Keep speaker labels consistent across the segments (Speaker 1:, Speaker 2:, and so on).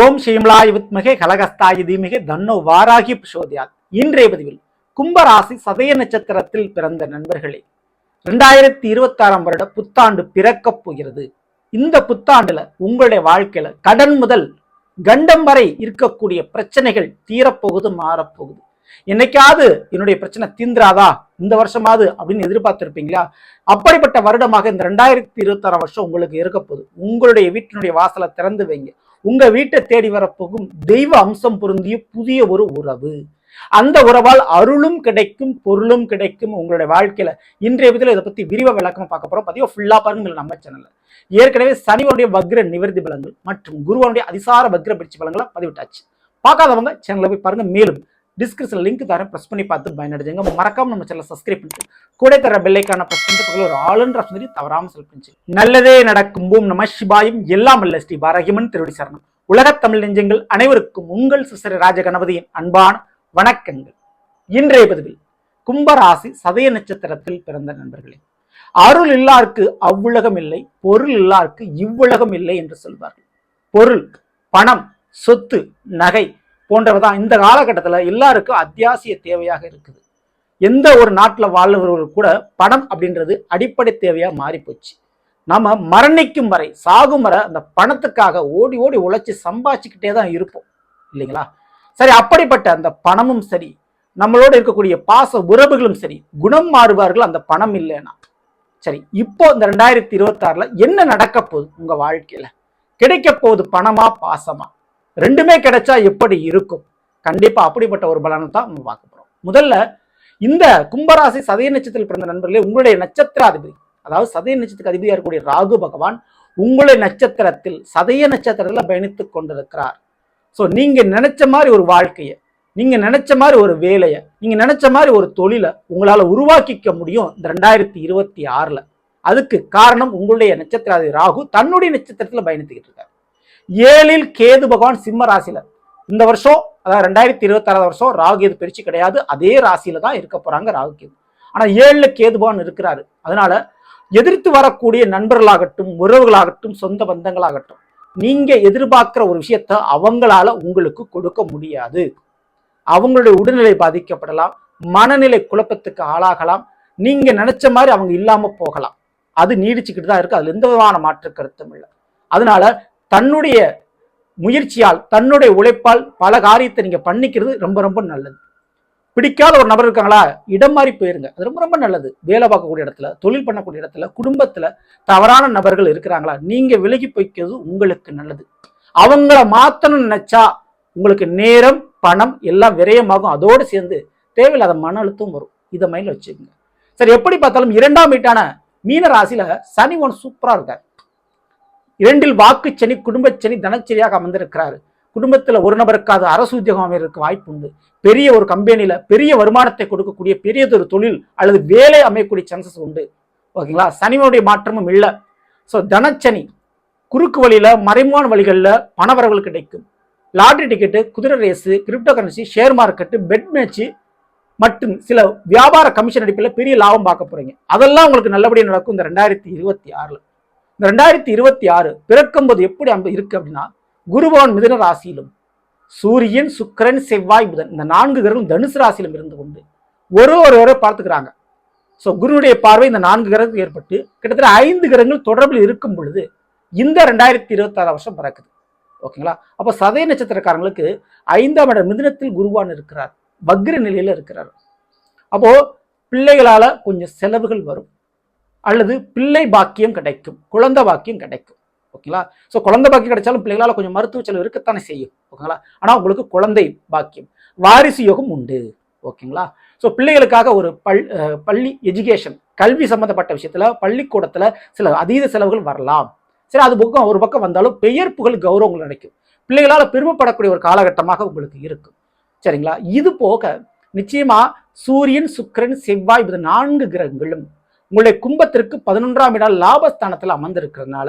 Speaker 1: ஓம் ஸ்ரீமலாய வித்மகே கலகஸ்தாய தீமிகே தன்னோ வாராகி பிரசோதியாத் இன்றைய பதிவில் கும்பராசி சதய நட்சத்திரத்தில் பிறந்த நண்பர்களே ரெண்டாயிரத்தி இருபத்தாறாம் வருட புத்தாண்டு பிறக்கப் போகிறது. இந்த புத்தாண்டுல உங்களுடைய வாழ்க்கையில கடன் முதல் கண்டம் வரை இருக்கக்கூடிய பிரச்சனைகள் தீரப்போகுது மாறப்போகுது. என்னைக்காவது என்னுடைய பிரச்சனை தீந்துராதா? இந்த வருஷமாவது அப்படின்னு எதிர்பார்த்திருப்பீங்களா? அப்படிப்பட்ட வருடமாக இந்த ரெண்டாயிரத்தி இருபத்தாறாம் வருஷம் உங்களுக்கு இருக்க போகுது உங்களுடைய வீட்டினுடைய வாசலை திறந்து வைங்க. உங்க வீட்டை தேடி வரப்போகும் தெய்வ அம்சம் பொருந்திய புதிய ஒரு உறவு. அந்த உறவால் அருளும் கிடைக்கும் பொருளும் கிடைக்கும் உங்களுடைய வாழ்க்கையில. இன்றைய விதத்தில் இதை பத்தி விரிவ விளக்கமா பார்க்க போறோம். பதிவா ஃபுல்லா பாருங்க நம்ம சேனல்ல ஏற்கனவே சனிவனுடைய வக்ர நிவர்த்தி பலங்கள் மற்றும் குருவனுடைய அதிசார வக்ர பயிற்சி பலங்களை பதிவிட்டாச்சு. பார்க்காதவங்க சேனல்ல போய் பாருங்க. மேலும் டிஸ்கிரிப்ஷன் லிங்க் தரேன். ப்ரெஸ் பண்ணி பார்த்து பயனடைஞ்சுங்க. மறக்காம நம்ம சேனல் சப்ஸ்கிரைப் பண்ணிட்டு கூட தர பெல்லைக்கான ப்ரெஸ் பண்ணிட்டு ஒரு ஆளுன்ற மாதிரி தவறாம செல் நல்லதே நடக்கும். பூம் நம சிவாயும். எல்லாம் அல்ல ஸ்ரீ பாரகிமன் திருவடி சரணம். உலகத் தமிழ் நெஞ்சங்கள் அனைவருக்கும் உங்கள் சிசர ராஜ கணபதியின் அன்பான வணக்கங்கள். இன்றைய பதிவில் கும்பராசி சதய நட்சத்திரத்தில் பிறந்த நண்பர்களே அருள் இல்லாருக்கு அவ்வுலகம் இல்லை பொருள் இல்லாருக்கு இவ்வுலகம் இல்லை என்று சொல்வார்கள். பொருள் பணம் சொத்து நகை போன்றவதான் இந்த காலகட்டத்தில் எல்லாருக்கும் அத்தியாவசிய தேவையாக இருக்குது. எந்த ஒரு நாட்டில் வாழ்றவர்கள் கூட பணம் அப்படின்றது அடிப்படை தேவையாக மாறி போச்சு மரணிக்கும் வரை சாகும் வரை அந்த பணத்துக்காக ஓடி ஓடி உழைச்சி சம்பாதிச்சுக்கிட்டே தான் இருப்போம். இல்லைங்களா? சரி அப்படிப்பட்ட அந்த பணமும் சரி நம்மளோட இருக்கக்கூடிய பாச உறவுகளும் சரி குணம் மாறுவார்கள் அந்த பணம் இல்லைன்னா. சரி இப்போ இந்த ரெண்டாயிரத்தி இருபத்தாறுல என்ன நடக்க போகுது உங்க வாழ்க்கையில? கிடைக்க போகுது பணமா பாசமா? ரெண்டுமே கிடைச்சா எப்படி இருக்கும்? கண்டிப்பாக அப்படிப்பட்ட ஒரு பலனை தான் நம்ம பார்க்க போகிறோம் முதல்ல இந்த கும்பராசி சதய நட்சத்திரத்தில் பிறந்த நண்பர்களே உங்களுடைய நட்சத்திராதிபதி அதாவது சதய நட்சத்திரத்துக்கு அதிபதியாக இருக்கக்கூடிய ராகு பகவான் உங்களுடைய நட்சத்திரத்தில் சதய நட்சத்திரத்தில் பயணித்து கொண்டிருக்கிறார். ஸோ நீங்கள் நினைச்ச மாதிரி ஒரு வாழ்க்கையை நீங்கள் நினைச்ச மாதிரி ஒரு வேலையை நீங்கள் நினைச்ச மாதிரி ஒரு தொழிலை உங்களால் உருவாக்கிக்க முடியும் இந்த ரெண்டாயிரத்தி இருபத்தி ஆறில். அதுக்கு காரணம் உங்களுடைய நட்சத்திராதி ராகு தன்னுடைய நட்சத்திரத்தில் பயணித்துக்கிட்டு இருக்காரு. ஏழில் கேது பகவான் சிம்ம ராசியில. இந்த வருஷம் அதாவது ரெண்டாயிரத்தி இருபத்தாறாவது வருஷம் ராகு கேது பிரிச்சு கிடையாது. அதே ராசியில தான் இருக்க போறாங்க ராகு கேது ஆனா ஏழுல கேது பகவான் இருக்கிறாரு. அதனால எதிர்த்து வரக்கூடிய நண்பர்களாகட்டும் உறவுகளாகட்டும் சொந்த பந்தங்களாகட்டும் நீங்க எதிர்பார்க்கிற ஒரு விஷயத்த அவங்களால உங்களுக்கு கொடுக்க முடியாது. அவங்களுடைய உடல்நிலை பாதிக்கப்படலாம். மனநிலை குழப்பத்துக்கு ஆளாகலாம். நீங்க நினைச்ச மாதிரி அவங்க இல்லாம போகலாம். அது நீடிச்சுக்கிட்டு தான் இருக்கு. அதுல எந்த விதமான மாற்று கருத்தும் இல்லை. அதனால தன்னுடைய முயற்சியால் தன்னுடைய உழைப்பால் பல காரியத்தை நீங்கள் பண்ணிக்கிறது ரொம்ப ரொம்ப நல்லது. பிடிக்காத ஒரு நபர் இருக்காங்களா இடம் மாறி போயிருங்க. அது ரொம்ப ரொம்ப நல்லது. வேலை பார்க்கக்கூடிய இடத்துல தொழில் பண்ணக்கூடிய இடத்துல குடும்பத்தில் தவறான நபர்கள் இருக்கிறாங்களா நீங்கள் விலகி போய்க்கிறது உங்களுக்கு நல்லது. அவங்கள மாற்றணும்னு நினச்சா உங்களுக்கு நேரம் பணம் எல்லாம் விரயமாகும். அதோடு சேர்ந்து தேவையில்லாத மன அழுத்தம் வரும். இதை மைண்டில் வச்சுக்கோங்க. சரி எப்படி பார்த்தாலும் இரண்டாம் வீட்டான மீன ராசியில் சனி ஒன் சூப்பராக இருக்கார். இரண்டில் வாக்கு சனி குடும்ப சனி தனச்சரியாக அமர்ந்திருக்கிறாரு. குடும்பத்தில் ஒரு நபருக்காவது அரசு உத்தியோகம் அமைவதற்கு வாய்ப்பு உண்டு. பெரிய ஒரு கம்பெனியில் பெரிய வருமானத்தை கொடுக்கக்கூடிய பெரியதொரு தொழில் அல்லது வேலை அமையக்கூடிய சான்சஸ் உண்டு. ஓகேங்களா? சனிவனுடைய மாற்றமும் இல்லை. ஸோ தனச்சனி குறுக்கு வழியில் மறைமுகமான வழிகளில் பணவரவுகள் கிடைக்கும். லாட்ரி டிக்கெட்டு குதிரை race crypto currency share market bet match மற்றும் சில வியாபார கமிஷன் அடிப்பில் பெரிய லாபம் பார்க்க போகிறீங்க அதெல்லாம் உங்களுக்கு நல்லபடியாக நடக்கும் இந்த ரெண்டாயிரத்தி இருபத்தி ஆறில். இந்த ரெண்டாயிரத்தி இருபத்தி ஆறு பிறக்கும்போது எப்படி அம்ப இருக்கு அப்படின்னா குருபவன் மிதன ராசியிலும் சூரியன் சுக்கிரன் செவ்வாய் புதன் இந்த நான்கு கிரகம் தனுசு ராசியிலும் இருந்து கொண்டு ஒரு ஒருவரை பார்த்துக்கிறாங்க. ஸோ குருனுடைய பார்வை இந்த நான்கு கிரகத்துக்கு ஏற்பட்டு கிட்டத்தட்ட ஐந்து கிரகங்கள் தொடர்பில் இருக்கும் பொழுது இந்த ரெண்டாயிரத்தி இருபத்தாறு வருஷம் பிறக்குது. ஓகேங்களா? அப்போ சதய நட்சத்திரக்காரங்களுக்கு ஐந்தாம் இட மிதுனத்தில் குருவான் இருக்கிறார். வக்ர நிலையில இருக்கிறார். அப்போ பிள்ளைகளால கொஞ்சம் செலவுகள் வரும். அல்லது பிள்ளை பாக்கியம் கிடைக்கும் குழந்தை பாக்கியம் கிடைக்கும். ஓகேங்களா? ஸோ குழந்தை பாக்கியம் கிடைச்சாலும் பிள்ளைகளால் கொஞ்சம் மருத்துவ செலவு இருக்கத்தானே செய்யும். ஓகேங்களா? ஆனால் உங்களுக்கு குழந்தை பாக்கியம் வாரிசு யோகம் உண்டு. ஓகேங்களா? ஸோ பிள்ளைகளுக்காக ஒரு பல் பள்ளி எஜுகேஷன் கல்வி சம்பந்தப்பட்ட விஷயத்தில் பள்ளிக்கூடத்தில் சில அதீத செலவுகள் வரலாம். சரி அது பக்கம் ஒரு பக்கம் வந்தாலும் பெயர் புகழ் கௌரவங்கள் கிடைக்கும் பிள்ளைகளால் பெருமைப்படக்கூடிய ஒரு காலகட்டமாக உங்களுக்கு இருக்கும். சரிங்களா? இது போக நிச்சயமாக சூரியன் சுக்கிரன் செவ்வாய் இது நான்கு கிரகங்களும் உங்களுடைய கும்பத்திற்கு பதினொன்றாம் இடம் லாபஸ்தானத்தில் அமர்ந்திருக்கிறதுனால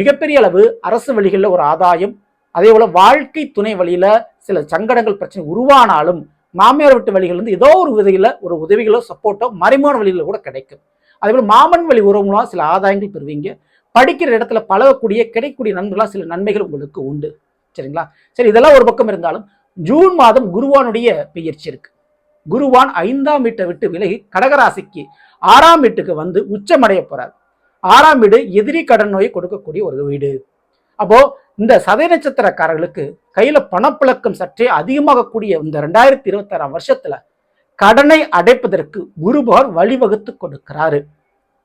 Speaker 1: மிகப்பெரிய அளவு அரசு வழிகளில் ஒரு ஆதாயம். அதே போல வாழ்க்கை துணை வழியில சில சங்கடங்கள் பிரச்சனை உருவானாலும் மாமியார் வீட்டு வழிகள் வந்து ஏதோ ஒரு விதையில ஒரு உதவிகளோ சப்போர்ட்டோ மறைமுக வழியில கூட கிடைக்கும். அதே போல மாமன் வழி உறவு மூலம் சில ஆதாயங்கள் பெறுவீங்க. படிக்கிற இடத்துல பழகக்கூடிய கிடைக்கக்கூடிய நண்பர்களாக சில நன்மைகள் உங்களுக்கு உண்டு. சரிங்களா? சரி இதெல்லாம் ஒரு பக்கம் இருந்தாலும் ஜூன் மாதம் குருவானுடைய பெயர்ச்சி இருக்குது குருவான் ஐந்தாம் வீட்டை விட்டு விலகி கடகராசிக்கு ஆறாம் வீட்டுக்கு வந்து உச்சமடைய போறார். ஆறாம் வீடு எதிரி கடன் நோயை கொடுக்கக்கூடிய ஒரு வீடு. அப்போ இந்த சதய நட்சத்திரக்காரர்களுக்கு கையில பணப்புழக்கம் சற்றே அதிகமாகக்கூடிய இந்த ரெண்டாயிரத்தி இருபத்தி ஆறாம் வருஷத்துல கடனை அடைப்பதற்கு குருபவர் வழிவகுத்து கொடுக்கிறாரு.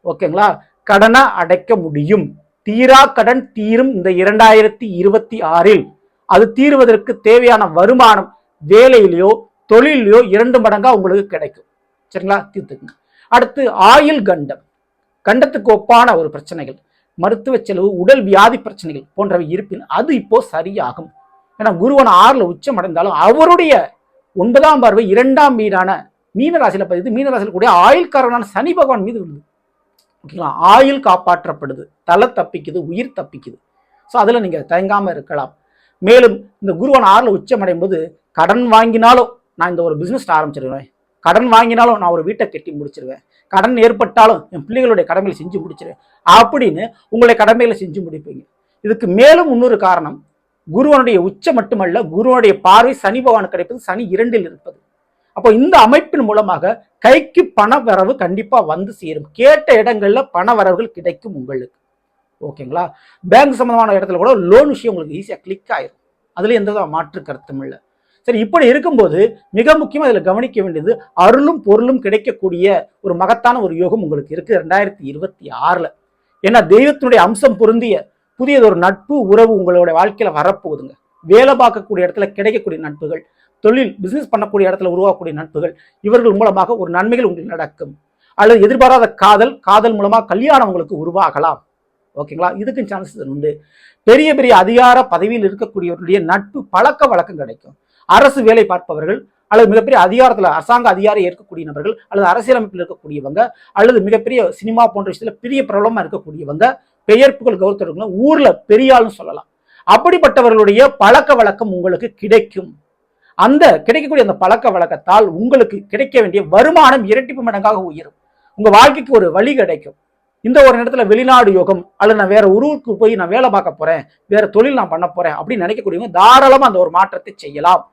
Speaker 1: ஓகேங்களா? கடனை அடைக்க முடியும். தீரா கடன் தீரும் இந்த இரண்டாயிரத்தி இருபத்தி ஆறில். அது தீர்வதற்கு தேவையான வருமானம் வேலையிலையோ தொழிலையோ இரண்டு மடங்காக உங்களுக்கு கிடைக்கும். சரிங்களா? தீர்த்துக்குங்க. அடுத்து ஆயுள் கண்டம். கண்டத்துக்கு ஒப்பான ஒரு பிரச்சனைகள். மருத்துவ செலவு உடல் வியாதி பிரச்சனைகள் போன்றவை இருப்பின் அது இப்போ சரியாகும். ஏன்னா குருவன் ஆறில் உச்சம் அடைந்தாலும் அவருடைய ஒன்பதாம் பார்வை இரண்டாம் மீதான மீனராசியில் பதிவு மீனராசியில் கூடிய ஆயுள்காரனான சனி பகவான் மீது விழுது. ஓகேங்களா? ஆயுள் காப்பாற்றப்படுது. தலை தப்பிக்குது உயிர் தப்பிக்குது. ஸோ அதில் நீங்கள் தயங்காமல் இருக்கலாம். மேலும் இந்த குருவன் ஆறில் உச்சம் அடையும் போது கடன் வாங்கினாலும் நான் இந்த ஒரு பிஸ்னஸ் ஆரம்பிச்சிருவேன். கடன் வாங்கினாலும் நான் ஒரு வீட்டை கட்டி முடிச்சிருவேன். கடன் ஏற்பட்டாலும் என் பிள்ளைகளுடைய கடமைகளை செஞ்சு முடிச்சிருவேன். அப்படின்னு உங்களுடைய கடமைகளை செஞ்சு முடிப்பீங்க. இதுக்கு மேலும் இன்னொரு காரணம் குருவனுடைய உச்சம் மட்டுமல்ல குருவனுடைய பார்வை சனி பகவான் கிடைப்பது சனி இரண்டில் இருப்பது. அப்போ இந்த அமைப்பின் மூலமாக கைக்கு பண வரவு கண்டிப்பாக வந்து சேரும். கேட்ட இடங்களில் பண வரவுகள் கிடைக்கும் உங்களுக்கு. ஓகேங்களா? பேங்க் சம்மந்தமான இடத்துல கூட லோன் விஷயம் உங்களுக்கு ஈஸியாக கிளிக் ஆயிரும். அதில் எந்த வித மாற்று கருத்தும் இல்லை. சரி இப்படி இருக்கும்போது மிக முக்கியமாக இதில் கவனிக்க வேண்டியது அருளும் பொருளும் கிடைக்கக்கூடிய ஒரு மகத்தான ஒரு யோகம் உங்களுக்கு இருக்கு ரெண்டாயிரத்தி இருபத்தி ஆறுல. ஏன்னா தெய்வத்தினுடைய அம்சம் பொருந்திய புதியது ஒரு நட்பு உறவு உங்களோட வாழ்க்கையில வரப்போகுதுங்க. வேலை பார்க்கக்கூடிய இடத்துல கிடைக்கக்கூடிய நட்புகள் தொழில் பிசினஸ் பண்ணக்கூடிய இடத்துல உருவாக்கக்கூடிய நட்புகள் இவர்கள் மூலமாக ஒரு நன்மைகள் உங்களுக்கு நடக்கும். அல்லது எதிர்பாராத காதல் காதல் மூலமா கல்யாணம் உங்களுக்கு உருவாகலாம். ஓகேங்களா? இதுக்கும் சான்சஸ் உண்டு. பெரிய பெரிய அதிகார பதவியில் இருக்கக்கூடியவர்களுடைய நட்பு பழக்க வழக்கம் கிடைக்கும். அரசு வேலை பார்ப்பவர்கள் அல்லது மிகப்பெரிய அதிகாரத்தில் அரசாங்க அதிகாரம் ஏற்கக்கூடிய நபர்கள் அல்லது அரசியலமைப்பில் இருக்கக்கூடியவங்க அல்லது மிகப்பெரிய சினிமா போன்ற விஷயத்துல பெரிய பிரபலமா இருக்கக்கூடியவங்க பெயர் புகழ் கௌரவத்தவங்க ஊர்ல பெரியாள்னு சொல்லலாம். அப்படிப்பட்டவர்களுடைய பழக்க வழக்கம் உங்களுக்கு கிடைக்கும். அந்த கிடைக்கக்கூடிய அந்த பழக்க வழக்கத்தால் உங்களுக்கு கிடைக்க வேண்டிய வருமானம் இரட்டிப்பு மடங்காக உயரும். உங்க வாழ்க்கைக்கு ஒரு வழி கிடைக்கும். இந்த ஒரு இடத்துல வெளிநாடு யோகம் அல்லது நான் வேற ஊருக்கு போய் நான் வேலை பார்க்க போறேன் வேற தொழில் நான் பண்ண போறேன் அப்படின்னு நினைக்கக்கூடியவங்க தாராளமா அந்த ஒரு மாற்றத்தை செய்யலாம்.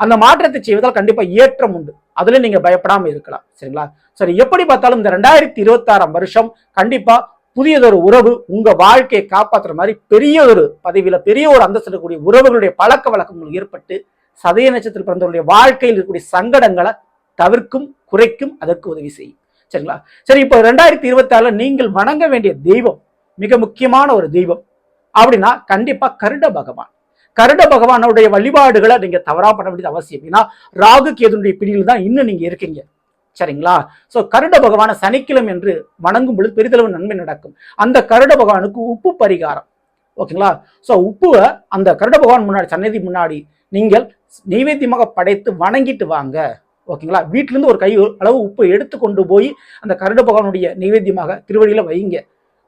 Speaker 1: அந்த மாற்றத்தை செய்வதால் கண்டிப்பா ஏற்றம் உண்டு. அதுல நீங்க பயப்படாம இருக்கலாம். சரிங்களா? சரி எப்படி பார்த்தாலும் இந்த ரெண்டாயிரத்தி இருபத்தி ஆறாம் வருஷம் கண்டிப்பா புதியதொரு உறவு உங்க வாழ்க்கையை காப்பாற்றுற மாதிரி பெரிய ஒரு பதவியில பெரிய ஒரு அந்தஸ்து இருக்கக்கூடிய உறவுகளுடைய பழக்க வழக்கங்கள் ஏற்பட்டு சதய நட்சத்திர பிறந்தவருடைய வாழ்க்கையில் இருக்கக்கூடிய சங்கடங்களை தவிர்க்கும் குறைக்கும் அதற்கு உதவி செய்யும். சரிங்களா? சரி இப்போ ரெண்டாயிரத்தி இருபத்தி ஆறுல நீங்கள் வணங்க வேண்டிய தெய்வம் மிக முக்கியமான ஒரு தெய்வம் அப்படின்னா கண்டிப்பா கருட பகவான். கருட பகவானுடைய வழிபாடுகளை நீங்கள் தவறாப்பட பண்ண வேண்டியது அவசியம். ஏன்னா ராகு கேதுனுடைய பிடியில் தான் இன்னும் நீங்கள் இருக்கீங்க. சரிங்களா? ஸோ கருட பகவான சனிக்கிழமை என்று வணங்கும் பொழுது பெரிதளவு நன்மை நடக்கும். அந்த கருட பகவானுக்கு உப்பு பரிகாரம். ஓகேங்களா? ஸோ உப்புவை அந்த கருட பகவான் முன்னாடி சன்னதி முன்னாடி நீங்கள் நைவேத்தியமாக படைத்து வணங்கிட்டு வாங்க. ஓகேங்களா? வீட்டிலேருந்து ஒரு கை அளவு உப்பு எடுத்து கொண்டு போய் அந்த கருட பகவானுடைய நைவேத்தியமாக திருவடியில் வைங்க.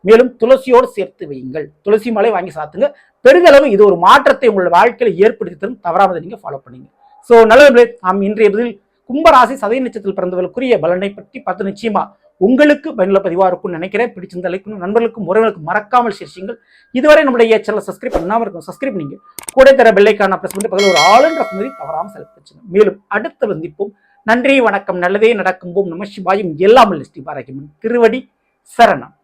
Speaker 1: மேலும் துளசியோடு சேர்த்து வையுங்கள். துளசி மலை வாங்கி சாத்துங்க. பெரிதளவு இது ஒரு மாற்றத்தை உங்களோட வாழ்க்கையில் ஏற்படுத்தி தரும் தவறாமதை நீங்கள் ஃபாலோ பண்ணுங்க. ஸோ நல்லவர்களே நாம் இன்றைய பதில் கும்பராசி சதய நட்சத்திரத்தில் பிறந்தவர்களுக்குரிய பலனை பற்றி பார்த்து நிச்சயமா உங்களுக்கு பயனுள்ள பதிவாக இருக்கும்னு நினைக்கிறேன். பிடிச்சிருந்த லைக்கும் நண்பர்களுக்கும் உறவுகளுக்கும் மறக்காமல் சேர்ச்சிங்கள் இதுவரை நம்முடைய சேனலை சப்ஸ்கிரைப் பண்ணாமல் இருக்கும் சப்ஸ்கிரைப் நீங்கள் கூட தர பெல்லைக்கான பிரஸ் பண்ணி பகல் ஒரு ஆளுன்ற மாதிரி தவறாமல் செலுத்திச்சுங்க மேலும் அடுத்த வந்திப்போம் நன்றி வணக்கம். நல்லதே நடக்கும் போம் நம சிவாயும். எல்லாம் திருவடி சரணம்.